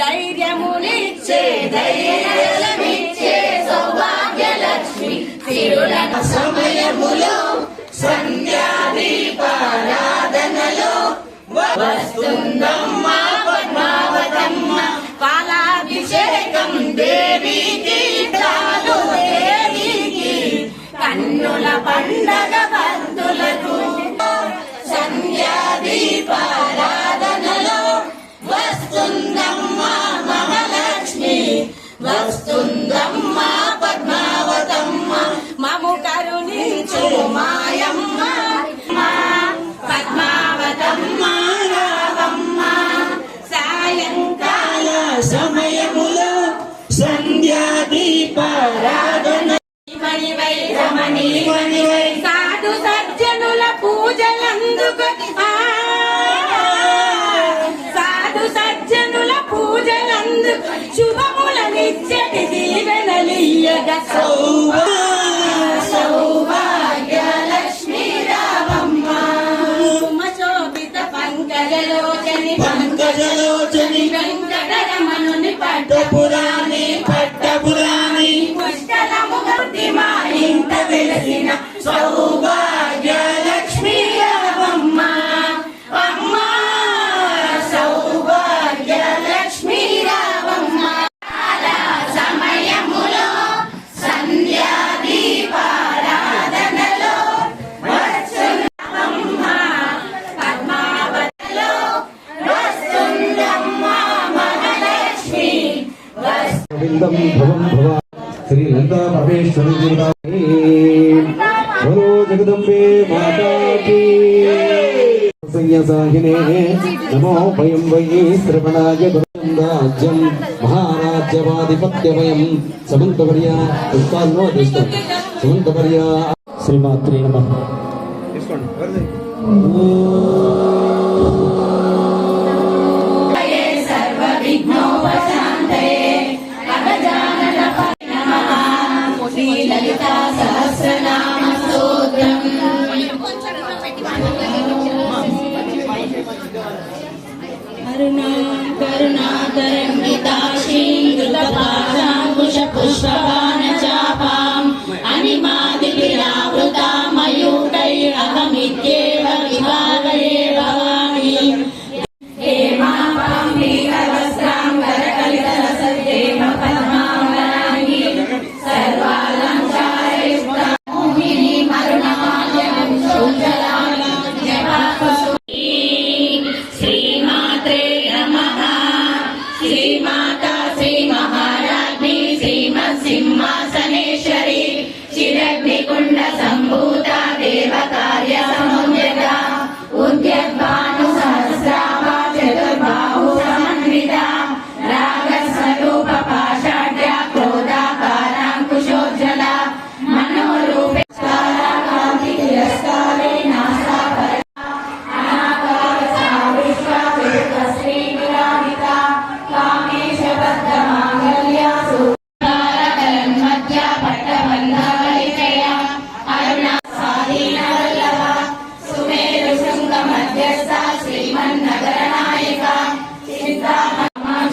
ధైర్యములిచ్చే ధైర్యమిచ్చే సౌభాగ్యలక్ష్మి తిరుల సమయములో సంధ్యాదీపారాధనలో వస్తుందమ్మా పద్మావతమ్మ పాలాభిషేకం దేవికి చాలు దేవికి కన్నుల పండగ వస్తుందమ్మా పద్మావతమ్మ. మము కరుణించు మాయమ్మ. పద్మావతమ్మ రావమ్మ. సాయంకాల సమయములో సంధ్యాదీపారాధన. మణివై రమణి మణివై సాధు సజ్జనుల పూజలందుకు. సాధు సజ్జనుల పూజలందుకు. శుభ పంకజలోచని పంకజలోచని. వెంకటరమణుని పట్ట పురాణి పట్టపురాణి పుష్కలముగతి మా ఇంట వెలసిన సౌభాగ్య గోవిందం భవం భవ శ్రీ లంకా పరమేశ్వరి బలో జగదంబే మాతా సంయసాహినే నమో భయం వై శ్రవణాయ రాజ్యం. మహారాజ్యవాధిపత్యవయం సమంతవర్య పుష్పాల్లో తీసుకో సమంతవర్య శ్రీమాత్రే నమ. శ్రీలలితా करुणां करुणाकरं गीताशीं कृतपाशाङ्कुशपुष्पः మహారాజ్ఞి శ్రీమత్ సింహాసనేశ్వరి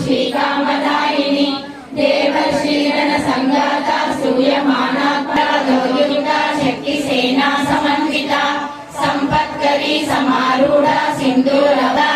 శ్రీకామదాయిని దేవర్షీరణ సంగాత సూయమానాత్మయుక్త శక్తి సేనా సమన్విత సంపత్కరి సమారూఢ సింధూరదాధిష్ఠిత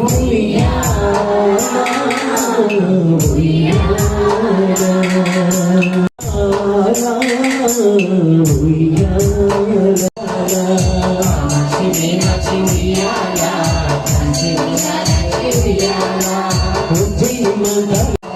ভুলিয়া ভুলিয়া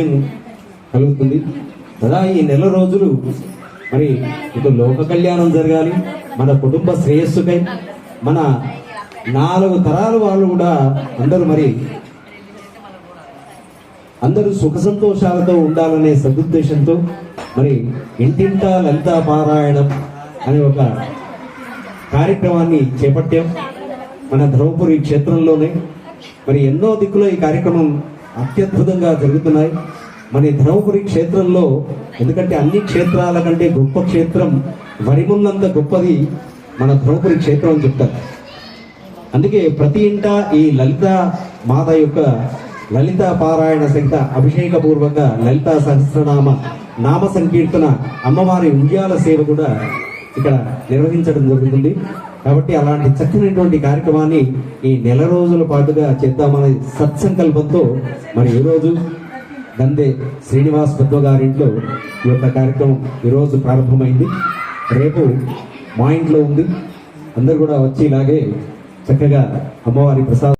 పుణ్యం కలుగుతుంది. కదా ఈ నెల రోజులు మరి ఇటు లోక కళ్యాణం జరగాలి మన కుటుంబ శ్రేయస్సుకై మన నాలుగు తరాల వాళ్ళు కూడా అందరూ మరి అందరూ సుఖ సంతోషాలతో ఉండాలనే సదుద్దేశంతో మరి ఇంటింటా లలితా పారాయణం అనే ఒక కార్యక్రమాన్ని చేపట్టాం. మన ధర్మపురి క్షేత్రంలోనే. మరి ఎన్నో దిక్కులో ఈ కార్యక్రమం అత్యద్భుతంగా జరుగుతున్నాయి. మన ధర్మపురి క్షేత్రంలో ఎందుకంటే అన్ని క్షేత్రాల కంటే గొప్ప క్షేత్రం వరిమున్నంత గొప్పది మన ధర్మపురి క్షేత్రం అని చెప్తారు. అందుకే ప్రతి ఇంట ఈ లలిత మాత యొక్క లలిత పారాయణ సహిత అభిషేకపూర్వక లలిత సహస్రనామ నామ సంకీర్తన అమ్మవారి ఉయ్యాల సేవ కూడా ఇక్కడ నిర్వహించడం జరుగుతుంది. కాబట్టి అలాంటి చక్కనటువంటి కార్యక్రమాన్ని ఈ నెల రోజుల పాటుగా చేద్దామనే సత్సంకల్పంతో మరి ఈరోజు దందే శ్రీనివాస్ పద్మ గారింట్లో ఈ యొక్క కార్యక్రమం ఈరోజు ప్రారంభమైంది. రేపు మా ఇంట్లో ఉంది. అందరు కూడా వచ్చి ఇలాగే చక్కగా అమ్మవారి ప్రసాదం